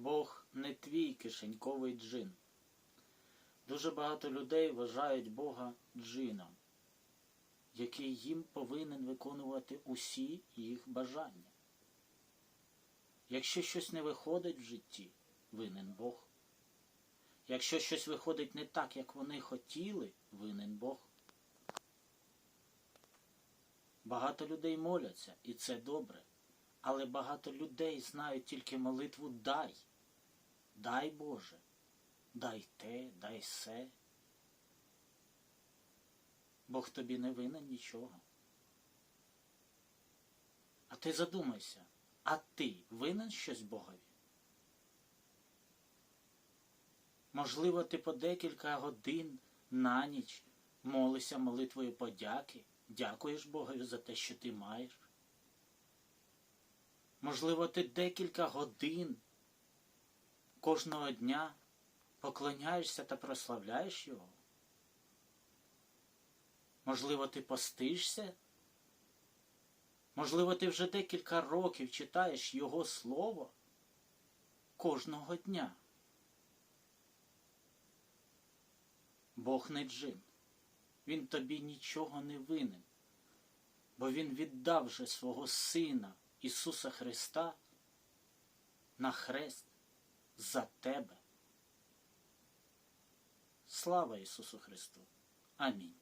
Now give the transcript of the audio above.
Бог не твій кишеньковий джин. Дуже багато людей вважають Бога джином, який їм повинен виконувати усі їх бажання. Якщо щось не виходить в житті, винен Бог. Якщо щось виходить не так, як вони хотіли, винен Бог. Багато людей моляться, і це добре. Але багато людей знають тільки молитву дай. Дай Боже, дай те, дай се. Бог тобі не винен нічого. А ти задумайся, а ти винен щось Богові? Можливо, ти по декілька годин на ніч молишся молитвою подяки, дякуєш Богові за те, що ти маєш. Можливо, ти декілька годин кожного дня поклоняєшся та прославляєш Його. Можливо, ти постишся. Можливо, ти вже декілька років читаєш Його Слово кожного дня. Бог не джин. Він тобі нічого не винен, бо Він віддав же свого Сина Ісуса Христа на хрест за тебе. Слава Ісусу Христу! Амінь.